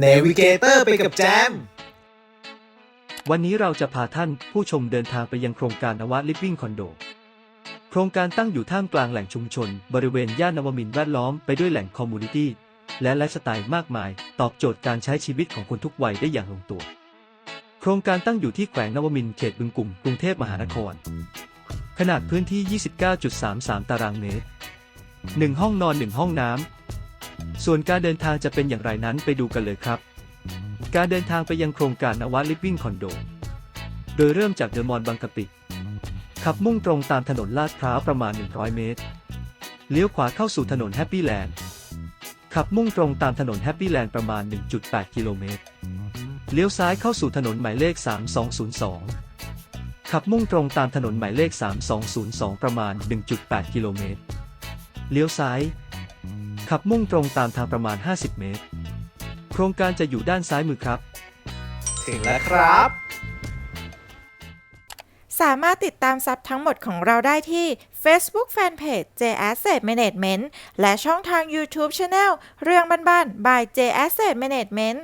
เนวิเกเตอร์ไปกับแจม วันนี้เราจะพาท่านผู้ชมเดินทางไปยังโครงการนวลิฟวิ่งคอนโด โครงการตั้งอยู่ท่ามกลางแหล่งชุมชน บริเวณย่านนวมินทร์แวดล้อมไปด้วยแหล่งคอมมูนิตี้และไลฟ์สไตล์มากมาย ตอบโจทย์การใช้ชีวิตของคนทุกวัยได้อย่างลงตัว โครงการตั้งอยู่ที่แขวงนวมินทร์เขตบึงกลุ่มกรุงเทพมหานคร ขนาดพื้นที่ 29.33 ตารางเมตร 1 ห้องนอน 1 ห้องน้ำ ส่วนการเดินทางจะเป็นอย่างไรนั้นไปดูกันเลยครับ การเดินทางไปยังโครงการนวัดลิฟวิ่งคอนโด โดยเริ่มจากเดอะมอลล์บางกะปิ ขับมุ่งตรงตามถนนลาดพร้าวประมาณ 100 เมตร เลี้ยวขวาเข้าสู่ถนนแฮปปี้แลนด์ ขับมุ่งตรงตามถนนแฮปปี้แลนด์ประมาณ 1.8 กิโลเมตร เลี้ยวซ้ายเข้าสู่ถนนหมายเลข 3202 ขับมุ่งตรงตามถนนหมายเลข 3202 ประมาณ 1.8 กิโลเมตร เลี้ยวซ้าย ขับมุ่งตรงตามทางประมาณ 50 เมตร โครงการจะอยู่ด้านซ้ายมือครับ ถึงแล้วครับ สามารถติดตามซับทั้งหมดของเราได้ที่ Facebook Fanpage J Asset Management และช่องทาง YouTube Channel เรื่องบ้านๆ by J Asset Management